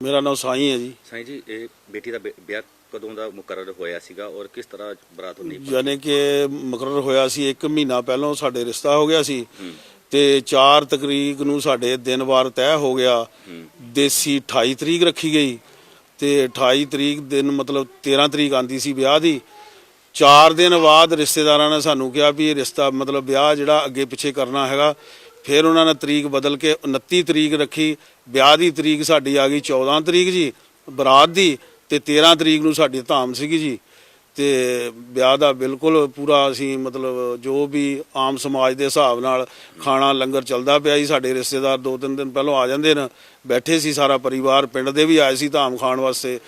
ਮੇਰਾ ਨਾਮ ਸਾਈਂ ਹੈ ਜੀ। ਸਾਈਂ ਜੀ ਇਹ ਬੇਟੀ ਦਾ ਵਿ- ਵਿਆਹ ਕਦੋਂ ਦਾ ਮੁਕਰਰ ਹੋਇਆ ਸੀਗਾ ਔਰ ਕਿਸ ਤਰ੍ਹਾਂ ਬਰਾਤ ਹੁੰਦੀ ਯਾਨੀ ਕਿ ਮੁਕਰਰ ਹੋਇਆ ਸੀ 1 ਮਹੀਨਾ ਪਹਿਲਾਂ ਸਾਡੇ ਰਿਸ਼ਤਾ ਹੋ ਗਿਆ ਸੀ ਤੇ 4 ਤਰੀਕ ਨੂੰ ਸਾਡੇ ਦਿਨ ਵਾਰ ਤੈਅ ਹੋ ਗਿਆ। ਦੇਸੀ 28 ਤਰੀਕ ਰੱਖੀ ਗਈ ਤੇ 28 ਤਰੀਕ ਦਿਨ ਮਤਲਬ 13 ਤਰੀਕ ਆਂਦੀ ਸੀ ਵਿਆਹ ਦੀ। 4 ਦਿਨ ਬਾਅਦ ਰਿਸ਼ਤੇਦਾਰਾਂ ਨੇ ਸਾਨੂੰ ਕਿਹਾ ਵੀ ਇਹ ਰਿਸ਼ਤਾ ਮਤਲਬ ਵਿਆਹ ਜਿਹੜਾ ਅੱਗੇ ਪਿੱਛੇ ਕਰਨਾ ਹੈਗਾ ਫਿਰ ਉਹਨਾਂ ਨੇ ਤਰੀਕ ਬਦਲ ਕੇ 29 ਤਰੀਕ ਰੱਖੀ, ਵਿਆਹ ਦੀ ਤਰੀਕ ਸਾਡੀ ਆ ਗਈ 14 ਤਰੀਕ ਜੀ, ਬਰਾਤ ਦੀ ਤੇ 13 ਤਰੀਕ ਨੂੰ ਸਾਡੀ ਧਾਮ ਸੀਗੀ ਜੀ। ਤੇ ਵਿਆਹ ਦਾ ਬਿਲਕੁਲ ਪੂਰਾ ਅਸੀਂ ਮਤਲਬ ਜੋ ਵੀ ਆਮ ਸਮਾਜ ਦੇ ਹਿਸਾਬ ਨਾਲ ਖਾਣਾ ਲੰਗਰ ਚੱਲਦਾ ਪਿਆ ਜੀ, ਸਾਡੇ ਰਿਸ਼ਤੇਦਾਰ ਦੋ ਤਿੰਨ ਦਿਨ ਪਹਿਲਾਂ ਆ ਜਾਂਦੇ ਨੇ, ਬੈਠੇ ਸੀ ਸਾਰਾ ਪਰਿਵਾਰ, ਪਿੰਡ ਦੇ ਵੀ ਆਏ ਸੀ ਧਾਮ ਖਾਣ ਵਾਸਤੇ।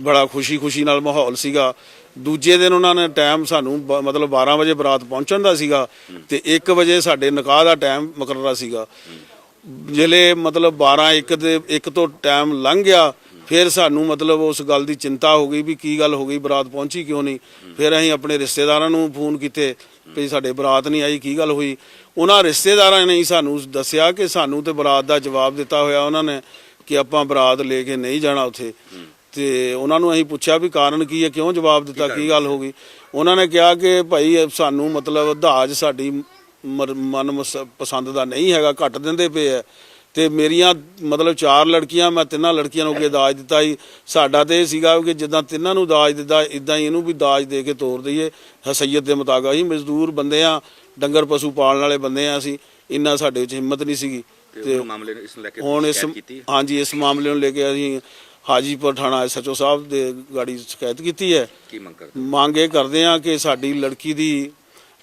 ਬੜਾ ਖੁਸ਼ੀ-ਖੁਸ਼ੀ ਨਾਲ ਮਾਹੌਲ ਸੀਗਾ। ਦੂਜੇ ਦਿਨ ਉਹਨਾਂ ਨੇ ਟਾਈਮ ਸਾਨੂੰ ਬ- ਮਤਲਬ 12 ਵਜੇ ਬਰਾਤ ਪਹੁੰਚਣ ਦਾ ਸੀਗਾ ਤੇ 1 ਵਜੇ ਸਾਡੇ ਨਿਕਾਹ ਦਾ ਟਾਈਮ ਮੁਕਰਰਾ ਸੀਗਾ। ਜਿਹੜੇ ਮਤਲਬ 12 1 ਦੇ 1 ਤੋਂ ਟਾਈਮ ਲੰਘ ਗਿਆ। ਫਿਰ ਸਾਨੂੰ ਮਤਲਬ ਉਸ ਗੱਲ ਦੀ ਚਿੰਤਾ ਹੋ ਗਈ ਵੀ ਕੀ ਗੱਲ ਹੋ ਗਈ, ਬਰਾਤ ਪਹੁੰਚੀ ਕਿਉਂ ਨਹੀਂ? ਫਿਰ ਅਸੀਂ ਆਪਣੇ ਰਿਸ਼ਤੇਦਾਰਾਂ ਨੂੰ ਫੋਨ ਕੀਤੇ ਵੀ ਸਾਡੇ ਬਰਾਤ ਨਹੀਂ ਆਈ, ਕੀ ਗੱਲ ਹੋਈ? ਉਹਨਾਂ ਰਿਸ਼ਤੇਦਾਰਾਂ ਨੇ ਸਾਨੂੰ ਦੱਸਿਆ ਕਿ ਸਾਨੂੰ ਤੇ ਬਰਾਤ ਦਾ ਜਵਾਬ ਦਿੱਤਾ ਹੋਇਆ ਉਹਨਾਂ ਨੇ ਕਿ ਆਪਾਂ ਬਰਾਤ ਲੈ ਕੇ ਨਹੀਂ ਜਾਣਾ ਉੱਥੇ। ਤੇ ਉਹਨਾਂ ਨੂੰ ਅਸੀਂ ਪੁੱਛਿਆ ਵੀ ਕਾਰਨ ਕੀ ਹੈ, ਕਿਉਂ ਜਵਾਬ ਦਿੱਤਾ, ਕੀ ਗੱਲ ਹੋ ਗਈ? ਉਹਨਾਂ ਨੇ ਕਿਹਾ ਕਿ ਭਾਈ, ਸਾਨੂੰ ਮਤਲਬ ਦਾਜ ਸਾਡੀ ਮਰ- ਮਨ ਮਸ- ਪਸੰਦ ਦਾ ਨਹੀਂ ਹੈਗਾ, ਘੱਟ ਦਿੰਦੇ ਪਏ ਐ ਤੇ ਮੇਰੀਆਂ ਮਤਲਬ ਚਾਰ ਲੜਕੀਆਂ ਮੈਂ ਤਿੰਨਾਂ ਲੜਕੀਆਂ ਨੂੰ ਅੱਗੇ ਦਾਜ ਦਿੱਤਾ ਸੀ ਸਾਡਾ ਤੇ ਇਹ ਸੀਗਾ ਕਿ ਜਿੱਦਾਂ ਤਿੰਨਾਂ ਨੂੰ ਦਾਜ ਦਿੱਤਾ ਇਦਾਂ ਹੀ ਇਹਨੂੰ ਵੀ ਦਾਜ ਦੇ ਕੇ ਤੋਰ ਦਈਏ। ਹਸਈਅਤ ਦੇ ਮੁਤਾਬਕ ਅਸੀਂ ਮਜ਼ਦੂਰ ਬੰਦੇ ਆ ਡੰਗਰ ਪਸ਼ੂ ਪਾਲਣ ਵਾਲੇ ਬੰਦੇ ਆ ਅਸੀਂ। ਇੰਨਾ ਸਾਡੇ ਵਿੱਚ ਹਿੰਮਤ ਨਹੀਂ ਸੀਗੀ। ਤੇ ਉਹ ਮਾਮਲੇ ਨੂੰ ਇਸ ਨੂੰ ਲੈ ਕੇ ਹੁਣ ਇਸ ਹਾਂਜੀ ਇਸ ਮਾਮਲੇ ਨੂੰ ਲੈ ਕੇ ਅਸੀਂ ਹਾਜੀਪੁਰ ਥਾਣਾ ਐਸਐਚਓ ਸਾਹਿਬ ਦੇ ਗਾੜੀ ਸ਼ਿਕਾਇਤ ਕੀਤੀ ਹੈ। ਕੀ ਮੰਗ ਕਰਦੇ ਮੰਗ ਕਰਦੇ ਆ ਕਿ ਸਾਡੀ ਲੜਕੀ ਦੀ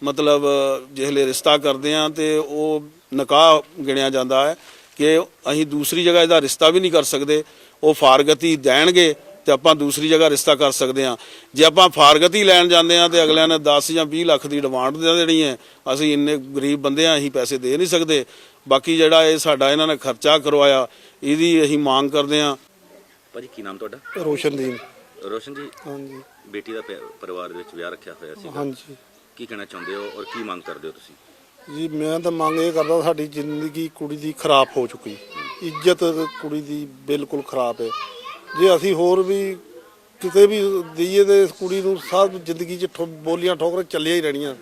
ਮਤਲਬ ਜਿਹਲੇ ਰਿਸ਼ਤਾ ਕਰਦੇ ਆ ਤੇ ਉਹ ਨਿਕਾਹ ਗਿਣਿਆ ਜਾਂਦਾ ਹੈ। ਕਿ ਅਸੀਂ ਦੂਸਰੀ ਜਗ੍ਹਾ ਇਹਦਾ ਰਿਸ਼ਤਾ ਵੀ ਨਹੀਂ ਕਰ ਸਕਦੇ। ਉਹ ਫਾਰਗਤੀ ਦੇਣਗੇ ਤੇ ਆਪਾਂ ਦੂਸਰੀ ਜਗ੍ਹਾ ਰਿਸ਼ਤਾ ਕਰ ਸਕਦੇ ਆ ਜੇ ਆਪਾਂ ਫਾਰਗਤੀ ਲੈਣ ਜਾਂਦੇ ਆ ਤੇ ਅਗਲਿਆਂ ਨੇ 10 ਜਾਂ 20 ਲੱਖ ਦੀ ਡਿਮਾਂਡ ਦੇ ਦੇਣੀ ਹੈ ਅਸੀਂ ਇੰਨੇ ਗਰੀਬ ਬੰਦੇ ਆ ਅਸੀਂ ਪੈਸੇ ਦੇ ਨਹੀਂ ਸਕਦੇ। ਬਾਕੀ ਜਿਹੜਾ ਇਹ ਸਾਡਾ ਇਹਨਾਂ ਨੇ ਖਰਚਾ ਕਰਵਾਇਆ ਇਹਦੀ ਅਸੀਂ ਮੰਗ ਕਰਦੇ ਆ ਭਾਜੀ ਕੀ ਨਾਮ ਤੁਹਾਡਾ? ਰੋਸ਼ਨਦੀਨ। ਰੋਸ਼ਨ ਜੀ? ਹਾਂਜੀ। ਬੇਟੀ ਦਾ ਪਿਆ- ਪਰਿਵਾਰ ਦੇ ਵਿੱਚ ਵਿਆਹ ਰੱਖਿਆ ਹੋਇਆ ਸੀ ਹਾਂਜੀ। ਕੀ ਕਹਿਣਾ ਚਾਹੁੰਦੇ ਹੋ ਔਰ ਕੀ ਮੰਗ ਕਰਦੇ ਹੋ ਤੁਸੀਂ? ਜੀ ਮੈਂ ਤਾਂ ਮੰਗ ਇਹ ਕਰਦਾ ਸਾਡੀ ਜ਼ਿੰਦਗੀ ਕੁੜੀ ਦੀ ਖਰਾਬ ਹੋ ਚੁੱਕੀ ਇੱਜ਼ਤ ਕੁੜੀ ਦੀ ਬਿਲਕੁਲ ਖਰਾਬ ਹੈ। ਜੇ ਅਸੀਂ ਹੋਰ ਵੀ ਕਿਤੇ ਵੀ ਦਈਏ ਤੇ ਇਸ ਕੁੜੀ ਨੂੰ ਸਭ ਜ਼ਿੰਦਗੀ 'ਚ ਠੋ- ਬੋਲੀਆਂ ਠੋਕਰ ਚੱਲੀਆਂ ਹੀ ਰਹਿਣੀਆਂ।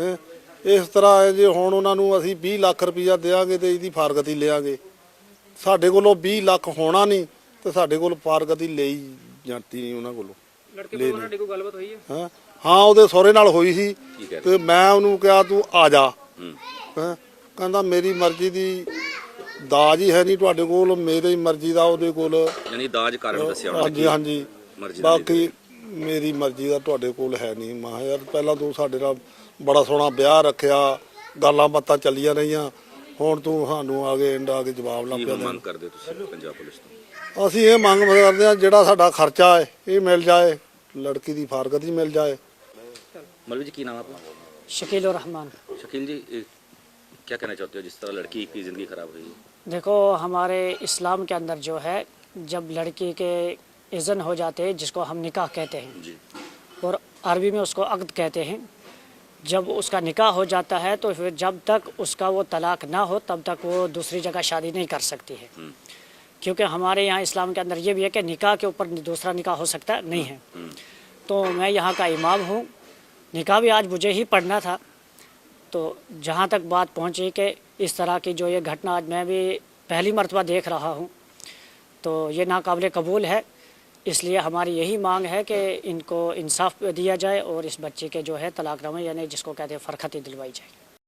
ਹੈ? ਇਸ ਤਰ੍ਹਾਂ ਹੈ ਜੇ ਹੁਣ ਉਹਨਾਂ ਨੂੰ ਅਸੀਂ 20 ਲੱਖ ਰੁਪਈਆ ਦੇਵਾਂਗੇ ਤੇ ਇਹਦੀ ਫਾਰਗਤੀ ਲਿਆਂਗੇ। ਸਾਡੇ ਕੋਲੋਂ 20 ਲੱਖ ਹੋਣਾ ਨਹੀਂ ਤੇ ਸਾਡੇ ਕੋਲ ਫਾਰਗਤੀ ਲਈ ਜਾਂਦੀ ਨਹੀਂ ਉਹਨਾਂ ਕੋਲੋਂ। ਲੜਕੇ ਕੋਲ ਤੁਹਾਡੀ ਕੋਈ ਗੱਲਬਾਤ ਹੋਈ ਹੈ? ਹੈਂ? ਹਾਂ ਉਹਦੇ ਸਹੁਰੇ ਨਾਲ ਹੋਈ ਸੀ ਤੇ ਮੈਂ ਉਹਨੂੰ ਕਿਹਾ ਤੂੰ ਆ ਜਾ। ਹੂੰ? ਹੈਂ ਕਹਿੰਦਾ ਮੇਰੀ ਮਰਜ਼ੀ ਦੀ ਦਾਜ ਹੀ ਹੈ ਨਹੀਂ ਤੁਹਾਡੇ ਕੋਲ ਮੇਰੀ ਮਰਜ਼ੀ ਦਾ ਉਹਦੇ ਕੋਲ। ਯਾਨੀ ਦਾਜ ਕਾਰਨ ਦੱਸਿਆ ਉਹਨਾਂ ਹਾਂਜੀ ਹਾਂਜੀ। ਮਰਜ਼ੀ ਦਾ ਬਾਕੀ ਮੇਰੀ ਮਰਜ਼ੀ ਦਾ ਤੁਹਾਡੇ ਕੋਲ ਹੈ ਨਹੀਂ। ਮੈਂ ਯਾਰ ਪਹਿਲਾਂ ਤੂੰ ਸਾਡੇ ਨਾਲ ਬੜਾ ਸੋਹਣਾ ਵਿਆਹ ਰੱਖਿਆ ਗੱਲਾਂ ਬਾਤਾਂ ਚੱਲੀਆਂ ਰਹੀਆਂ। ਹੁਣ ਤੂੰ ਸਾਨੂੰ ਆ ਕੇ ਆ ਕੇ ਜਵਾਬ ਕੀ ਪਿਆ ਹੁਣ। ਮੰਗ ਕਰਦੇ ਹੋ ਤੁਸੀਂ ਪੰਜਾਬ ਪੁਲਿਸ ਤੋਂ? ਅਸੀਂ ਇਹ ਮੰਗ ਕਰਦੇ ਹਾਂ ਜਿਹੜਾ ਸਾਡਾ ਖਰਚਾ ਹੈ ਇਹ ਮਿਲ ਜਾਏ। ਲੜਕੀ ਦੀ ਫਾਰਗਤੀ ਮਿਲ ਜਾਏ। ਮਲਵੀ ਜੀ ਕੀ ਨਾਮ ਹੈ ਆਪਣਾ? शकील रहमान। शकील जी क्या कहना चाहते हो जिस तरह लड़की की ज़िंदगी खराब हुई? देखो हमारे इस्लाम के अंदर जो है जब लड़की के इज़न हो जाते हैं जिसको हम निकाह कहते हैं जी। और अरबी में उसको अक़द कहते हैं जब उसका निकाह हो जाता है तो फिर जब तक उसका वो तलाक ना हो तब तक वो दूसरी जगह शादी नहीं कर सकती है। क्योंकि हमारे यहाँ इस्लाम के अंदर ये भी है कि निकाह के ऊपर दूसरा निकाह हो सकता नहीं है। तो मैं यहाँ का इमाम हूँ निकाह भी, आज मुझे ही पढ़ना था। तो जहाँ तक बात पहुँची कि इस तरह की जो ये घटना, आज मैं भी पहली मरतबा देख रहा हूँ तो ये नाकबिल कबूल है। इसलिए हमारी यही मांग है कि इनको इंसाफ दिया जाए और इस बच्चे के जो है तलाक रवे यानी जिसको कहते हैं फ़रखती दिलवाई जाए।